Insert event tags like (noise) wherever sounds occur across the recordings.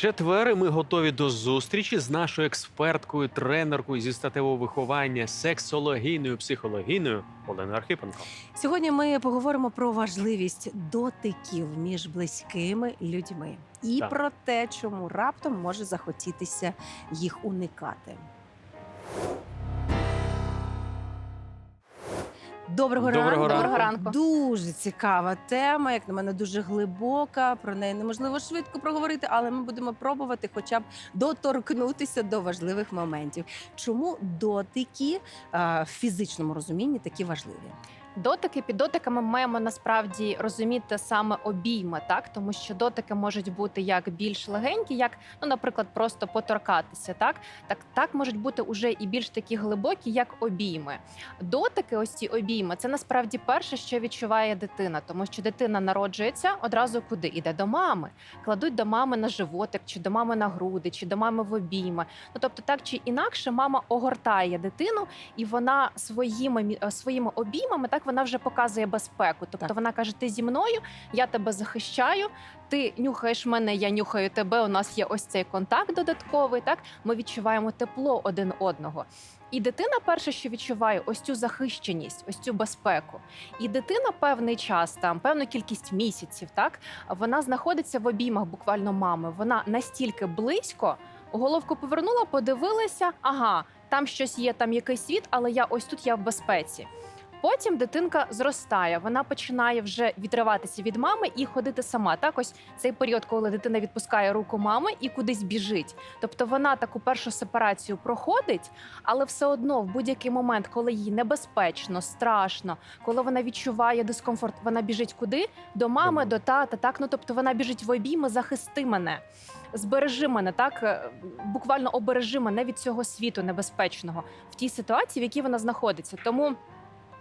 Четвер ми готові до зустрічі з нашою експерткою, тренеркою зі статевого виховання, сексологійною, психологійною Оленою Архипенко. Сьогодні ми поговоримо про важливість дотиків між близькими людьми і Так. про те, чому раптом може захотітися їх уникати. Доброго, Доброго ранку. ранку. Доброго ранку. Дуже цікава тема, як на мене, дуже глибока. Про неї неможливо швидко проговорити, але ми будемо пробувати хоча б доторкнутися до важливих моментів. Чому дотики а, в фізичному розумінні такі важливі? Дотики під дотиками маємо насправді розуміти саме обійми, так тому що дотики можуть бути як більш легенькі, як, ну, наприклад, просто поторкатися. Так, так, так можуть бути уже і більш такі глибокі, як обійми. Дотики, ось ці обійми, це насправді перше, що відчуває дитина, тому що дитина народжується одразу куди іде до мами, кладуть до мами на животик, чи до мами на груди, чи до мами в обійми. Ну тобто, так чи інакше, мама огортає дитину, і вона своїми своїми обіймами так вона вже показує безпеку. Тобто Так. вона каже: Ти зі мною, я тебе захищаю. Ти нюхаєш мене, я нюхаю тебе. У нас є ось цей контакт додатковий. Так ми відчуваємо тепло один одного. І дитина перше, що відчуває, ось цю захищеність, ось цю безпеку. І дитина певний час, там певну кількість місяців, так вона знаходиться в обіймах буквально мами. Вона настільки близько, головку повернула, подивилася, ага, там щось є, там якийсь світ, але я ось тут я в безпеці. Потім дитинка зростає, вона починає вже відриватися від мами і ходити сама. Так, ось цей період, коли дитина відпускає руку мами і кудись біжить. Тобто вона таку першу сепарацію проходить, але все одно в будь-який момент, коли їй небезпечно, страшно, коли вона відчуває дискомфорт, вона біжить куди? До мами, до тата. Так, ну тобто вона біжить в обійми, захисти мене. Збережи мене, так е, буквально обережи мене від цього світу небезпечного в тій ситуації, в якій вона знаходиться. Тому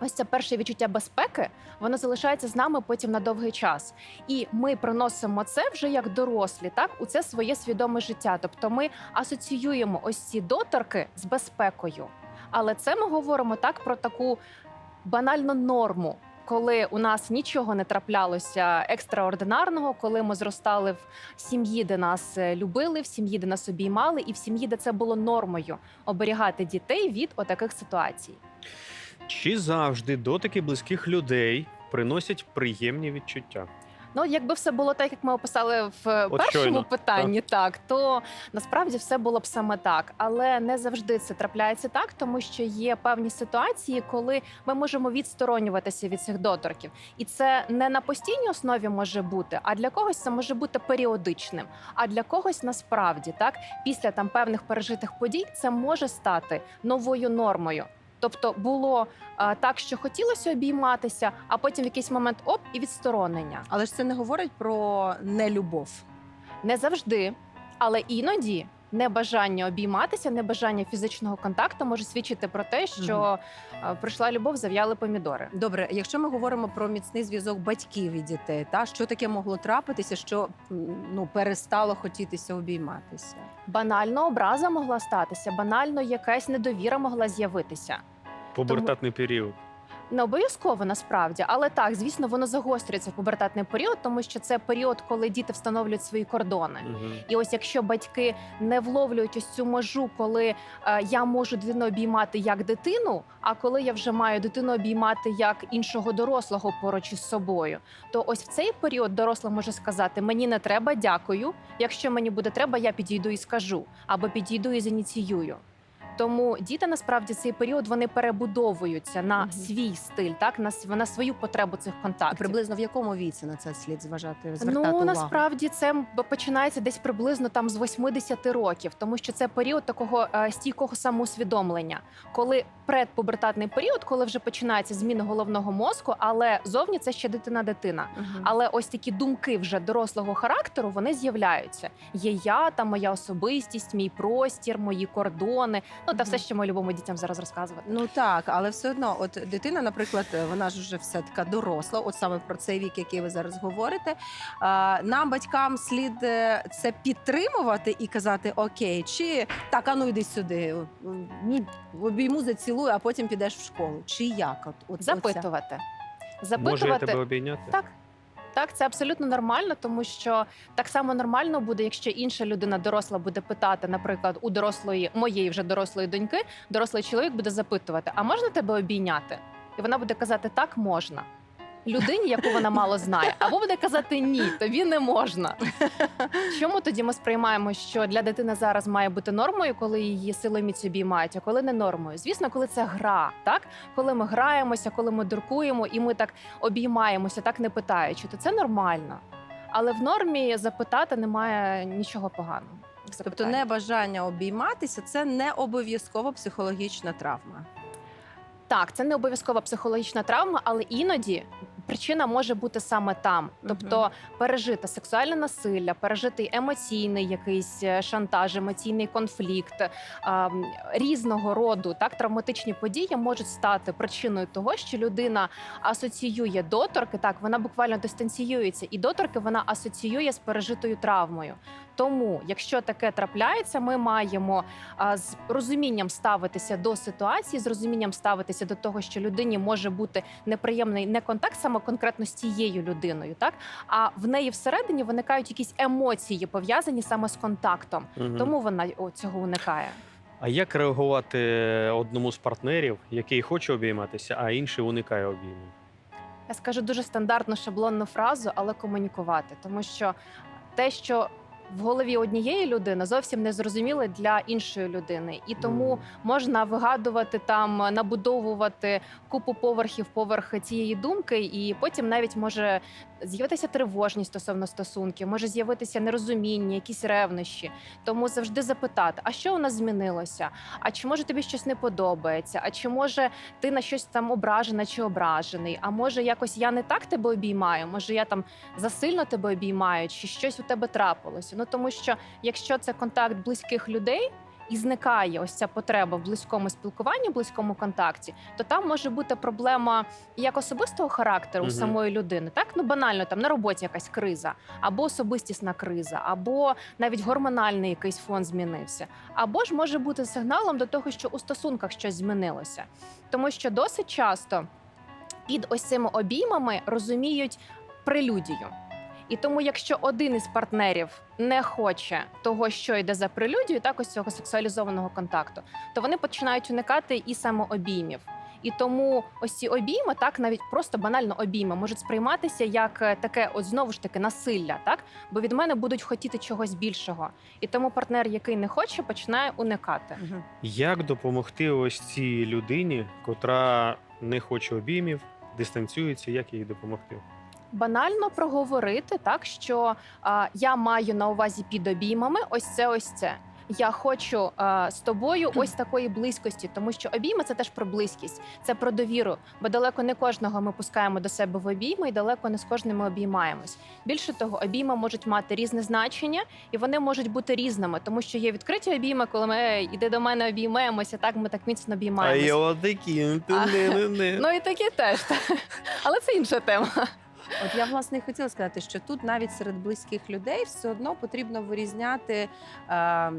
ось це перше відчуття безпеки, воно залишається з нами потім на довгий час. І ми приносимо це вже як дорослі, так у це своє свідоме життя. Тобто ми асоціюємо ось ці доторки з безпекою. Але це ми говоримо так про таку банальну норму. Коли у нас нічого не траплялося екстраординарного, коли ми зростали в сім'ї, де нас е, любили, в сім'ї, де нас обіймали, і в сім'ї, де це було нормою оберігати дітей від отаких ситуацій. Чи завжди дотики близьких людей приносять приємні відчуття? Ну, якби все було так, як ми описали в е, От першому щойно, питанні, так. то насправді все було б саме так. Але не завжди це трапляється так, тому що є певні ситуації, коли ми можемо відсторонюватися від цих доторків. І це не на постійній основі може бути, а для когось це може бути періодичним. А для когось насправді так, після там певних пережитих подій, це може стати новою нормою. Тобто було а, так, що хотілося обійматися, а потім в якийсь момент оп і відсторонення. Але ж це не говорить про нелюбов. Не завжди, але іноді небажання обійматися, небажання фізичного контакту може свідчити про те, що е, прийшла любов, зав'яли помідори. Добре, якщо ми говоримо про міцний зв'язок батьків і дітей, та що таке могло трапитися, що м, ну перестало хотітися обійматися? Банально образа могла статися, банально якась недовіра могла з'явитися. Пубертатний період. Не обов'язково насправді, але так, звісно, воно загострюється в пубертатний період, тому що це період, коли діти встановлюють свої кордони. Угу. І ось якщо батьки не вловлюють ось цю межу, коли е, я можу дитину обіймати як дитину, а коли я вже маю дитину обіймати як іншого дорослого поруч із собою, то ось в цей період доросла може сказати: мені не треба, дякую. Якщо мені буде треба, я підійду і скажу, або підійду і зініціюю. Тому діти насправді цей період вони перебудовуються на Мгм. свій стиль, так на, на свою потребу цих контактів. приблизно в якому віці на це слід зважати? Звертати Ну увагу? насправді це починається десь приблизно там з 80 років, тому що це період такого е, стійкого самоусвідомлення, коли предпубертатний період, коли вже починається зміна головного мозку, але зовні це ще дитина-дитина. Мгм. Але ось такі думки вже дорослого характеру вони з'являються. Є я, там моя особистість, мій простір, мої кордони. Ну та все, що ми любимо дітям зараз розказувати. Ну так, але все одно, от дитина, наприклад, вона ж вже все така доросла, от саме про цей вік, який ви зараз говорите. А, нам, батькам, слід е, це підтримувати і казати Окей, чи так, а ну йди сюди, ну, обійму зацілую, а потім підеш в школу. Чи як? От, от оце. Запитувати. Може я тебе обійняти? так. Так, це абсолютно нормально, тому що так само нормально буде, якщо інша людина доросла буде питати, наприклад, у дорослої моєї вже дорослої доньки, дорослий чоловік буде запитувати: а можна тебе обійняти? І вона буде казати так, можна. Людині, яку вона мало знає, або буде казати ні, тобі не можна. Чому тоді ми сприймаємо, що для дитини зараз має бути нормою, коли її силоміць обіймають, а коли не нормою? Звісно, коли це гра, так коли ми граємося, коли ми дуркуємо і ми так обіймаємося, так не питаючи, то це нормально. Але в нормі запитати немає нічого поганого. Тобто Запитання. небажання обійматися це не обов'язково психологічна травма. Так, це не обов'язкова психологічна травма, але іноді причина може бути саме там. Тобто пережити сексуальне насилля, пережитий емоційний якийсь е, шантаж, емоційний конфлікт різного роду так травматичні події можуть стати причиною того, що людина асоціює доторки. Так, вона буквально дистанціюється, і доторки вона асоціює з пережитою травмою. Тому, якщо таке трапляється, ми маємо а, з розумінням ставитися до ситуації, з розумінням ставитися до того, що людині може бути неприємний не контакт саме конкретно з цією людиною, так а в неї всередині виникають якісь емоції пов'язані саме з контактом. угу. Тому вона цього уникає. А як реагувати одному з партнерів, який хоче обійматися, а інший уникає обійму? Я скажу дуже стандартну шаблонну фразу, але комунікувати, тому що те, що в голові однієї людини зовсім не зрозуміле для іншої людини, і тому можна вигадувати там, набудовувати купу поверхів поверх цієї думки, і потім навіть може з'явитися тривожність стосовно стосунків, може з'явитися нерозуміння, якісь ревнощі. Тому завжди запитати: а що у нас змінилося? А чи може тобі щось не подобається? А чи може ти на щось там ображена чи ображений? А може якось я не так тебе обіймаю? Може я там засильно тебе обіймаю, чи щось у тебе трапилося? Ну тому що якщо це контакт близьких людей. І зникає ось ця потреба в близькому спілкуванні, близькому контакті, то там може бути проблема як особистого характеру у Мгм. самої людини, так ну банально там на роботі якась криза, або особистісна криза, або навіть гормональний якийсь фон змінився, або ж може бути сигналом до того, що у стосунках щось змінилося, тому що досить часто під ось цими обіймами розуміють прелюдію. І тому, якщо один із партнерів не хоче того, що йде за прелюдію, так ось цього сексуалізованого контакту, то вони починають уникати і самообіймів. І тому ось ці обійми, так навіть просто банально обійми, можуть сприйматися як е, таке, от знову ж таки, насилля, так бо від мене будуть хотіти чогось більшого. І тому партнер, який не хоче, починає уникати. Як допомогти ось цій людині, котра не хоче обіймів, дистанціюється, як їй допомогти? Банально проговорити так, що а, я маю на увазі під обіймами ось це, ось це. Я хочу а, з тобою ось (clears throat) такої близькості, тому що обійми це теж про близькість, це про довіру. Бо далеко не кожного ми пускаємо до себе в обійми, і далеко не з кожним ми обіймаємось. Більше того, обійми можуть мати різне значення, і вони можуть бути різними, тому що є відкриті обійми, коли ми «Ей, до мене обіймаємося, так ми так міцно обіймаємося. отакі. А, не-не-не. Ну і такі теж, але це інша тема. От я власне хотіла сказати, що тут навіть серед близьких людей все одно потрібно вирізняти е, е,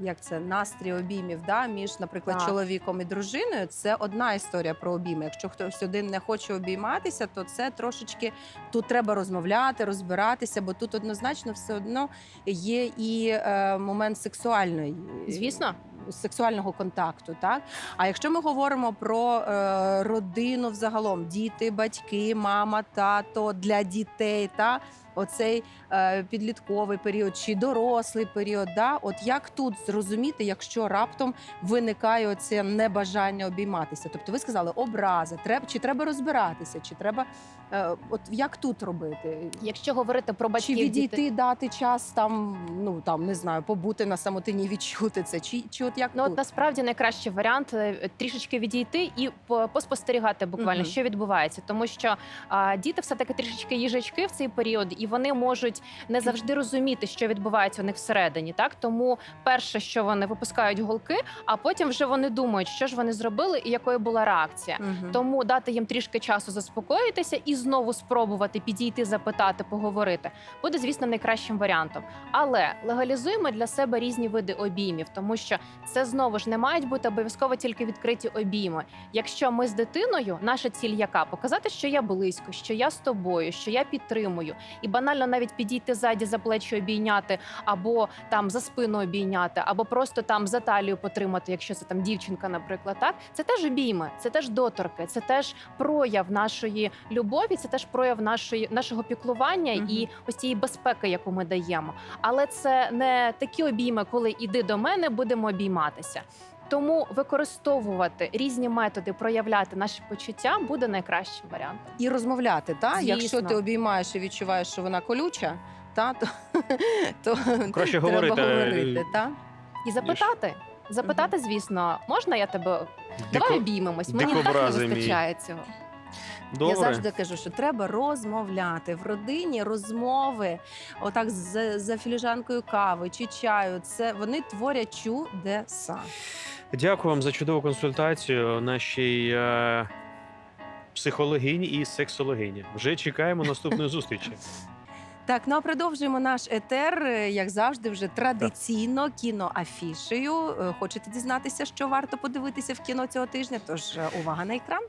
як це настрій обіймів да, між, наприклад, Так. чоловіком і дружиною. Це одна історія про обійми. Якщо хтось один не хоче обійматися, то це трошечки тут треба розмовляти, розбиратися, бо тут однозначно все одно є і е, момент сексуальної Звісно. Сексуального контакту. Так а якщо ми говоримо про е, родину взагалом, діти, батьки, мама, тато для дітей, та оцей е, підлітковий період чи дорослий період, да, от як тут зрозуміти, якщо раптом виникає оце небажання обійматися? Тобто, ви сказали образи, треба чи треба розбиратися, чи треба е, от як тут робити? Якщо говорити про Чи відійти, діти- дати час там, ну там не знаю, побути на самотині, відчути це, чи, чи от як Ну тут? от насправді найкращий варіант е, трішечки відійти і по- поспостерігати буквально, Мгм. що відбувається, тому що а, діти все таки трішечки їжачки в цей період, і і вони можуть не завжди розуміти, що відбувається у них всередині. Так тому перше, що вони випускають голки, а потім вже вони думають, що ж вони зробили і якою була реакція. Мгм. Тому дати їм трішки часу заспокоїтися і знову спробувати підійти, запитати, поговорити буде, звісно, найкращим варіантом. Але легалізуємо для себе різні види обіймів, тому що це знову ж не мають бути обов'язково тільки відкриті обійми. Якщо ми з дитиною, наша ціль яка показати, що я близько, що я з тобою, що я підтримую, і банально навіть підійти ззаді за плечі обійняти, або там за спину обійняти, або просто там за талію потримати, якщо це там дівчинка, наприклад, так це теж обійми, це теж доторки, це теж прояв нашої любові, це теж прояв нашої нашого піклування Мгм. і ось цієї безпеки, яку ми даємо. Але це не такі обійми, коли іди до мене, будемо обійматися. Тому використовувати різні методи, проявляти наші почуття буде найкращим варіантом. І розмовляти, та? Звісно. Якщо ти обіймаєш і відчуваєш, що вона колюча, та, то, (laughs) то Краще треба говорити, е, говорити, та? І запитати. Запитати, звісно, можна я тебе давай обіймемось. Мені так не вистачає цього. Добре. Я завжди кажу, що треба розмовляти в родині. Розмови, отак за, за філіжанкою кави чи чаю. Це вони творять чудеса. Дякую вам за чудову консультацію нашій е, психологині і сексологині. Вже чекаємо наступної зустрічі. (laughs) Так, ну а продовжуємо наш етер, е, як завжди, вже традиційно кіноафішею. Е, Хочете дізнатися, що варто подивитися в кіно цього тижня? Тож е, увага на екран.